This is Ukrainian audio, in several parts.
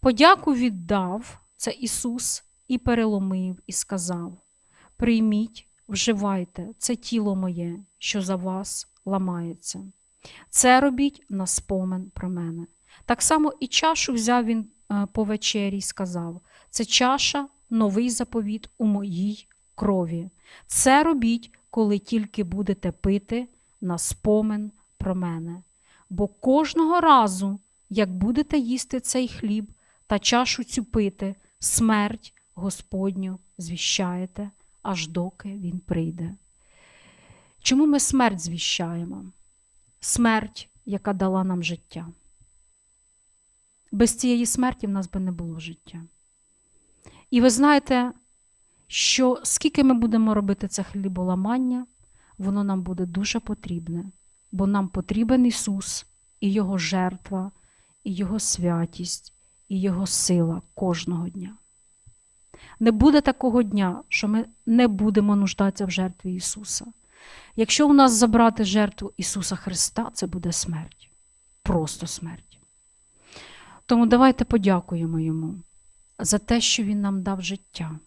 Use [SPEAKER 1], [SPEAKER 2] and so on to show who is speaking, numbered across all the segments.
[SPEAKER 1] Подяку віддав це Ісус і переломив, і сказав: Прийміть, вживайте, це тіло моє, що за вас ламається. Це робіть на спомин про мене. Так само і чашу взяв він е, по вечері і сказав: Це чаша, новий заповіт у моїй крові. Це робіть, коли тільки будете пити на спомин про мене. Бо кожного разу, як будете їсти цей хліб та чашу цю пити, смерть Господню звіщаєте, аж доки він прийде. Чому ми смерть звіщаємо? Смерть, яка дала нам життя. Без цієї смерті в нас би не було життя. І ви знаєте, що скільки ми будемо робити це хліболамання, воно нам буде дуже потрібне, бо нам потрібен Ісус і Його жертва, і Його святість, і Його сила кожного дня. Не буде такого дня, що ми не будемо нуждатися в жертві Ісуса. Якщо у нас забрати жертву Ісуса Христа, це буде смерть. Просто смерть. Тому давайте подякуємо Йому за те, що Він нам дав життя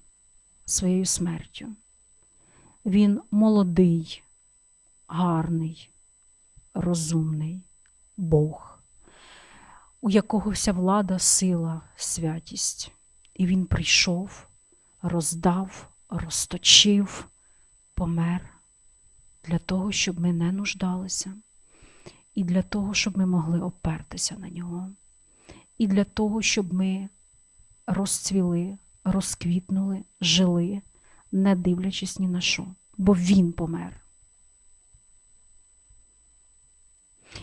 [SPEAKER 1] своєю смертю. Він молодий, гарний, розумний Бог, у якого вся влада, сила, святість. І Він прийшов, роздав, розточив, помер для того, щоб ми не нуждалися, і для того, щоб ми могли опертися на нього, і для того, щоб ми розцвіли, розквітнули, жили, не дивлячись ні на що, бо Він помер.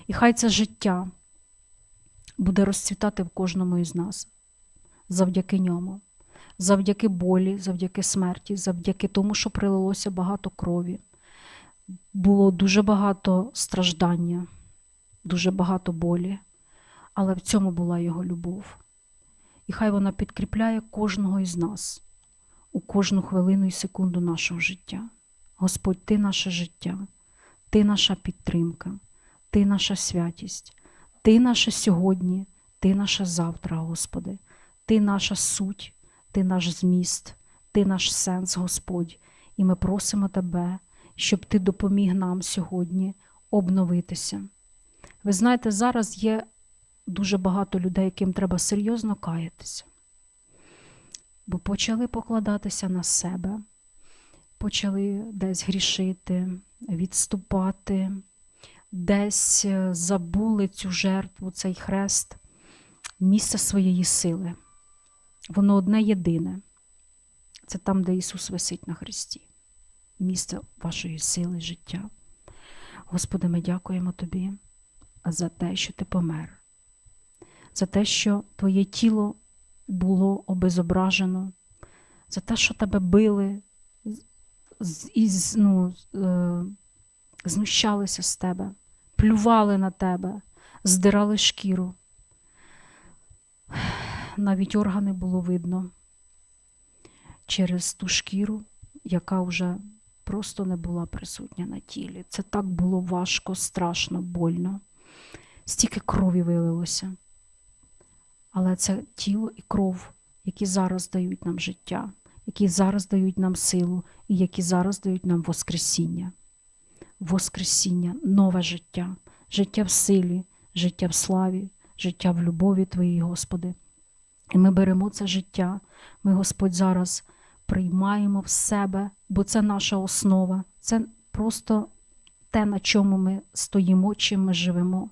[SPEAKER 1] І хай це життя буде розцвітати в кожному із нас завдяки ньому, завдяки болі, завдяки смерті, завдяки тому, що прилилося багато крові. Було дуже багато страждання, дуже багато болі, але в цьому була його любов. І хай вона підкріпляє кожного із нас у кожну хвилину і секунду нашого життя. Господь, Ти наше життя, Ти наша підтримка, Ти наша святість, Ти наше сьогодні, Ти наше завтра, Господи, Ти наша суть, Ти наш зміст, Ти наш сенс, Господь, і ми просимо Тебе, щоб Ти допоміг нам сьогодні обновитися. Ви знаєте, зараз є дуже багато людей, яким треба серйозно каятися, бо почали покладатися на себе, почали десь грішити, відступати, десь е, забули цю жертву, цей хрест, місце своєї сили. Воно одне єдине. Це там, де Ісус висить на хресті, місце вашої сили, життя. Господи, ми дякуємо Тобі за те, що Ти помер за те, що твоє тіло було обезображено, за те, що тебе били і ну, е, знущалися з тебе, плювали на тебе, здирали шкіру. Навіть органи було видно через ту шкіру, яка вже просто не була присутня на тілі. Це так було важко, страшно, больно. Стільки крові вилилося але це тіло і кров, які зараз дають нам життя, які зараз дають нам силу і які зараз дають нам Воскресіння. Воскресіння, нове життя, життя в силі, життя в славі, життя в любові Твоїй, Господи. І ми беремо це життя, ми, Господь, зараз приймаємо в себе, бо це наша основа, це просто те, на чому ми стоїмо, чим ми живемо.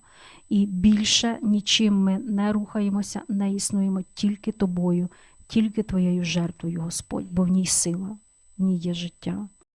[SPEAKER 1] І більше нічим ми не рухаємося, не існуємо тільки тобою, тільки твоєю жертвою, Господь, бо в ній сила, в ній є життя.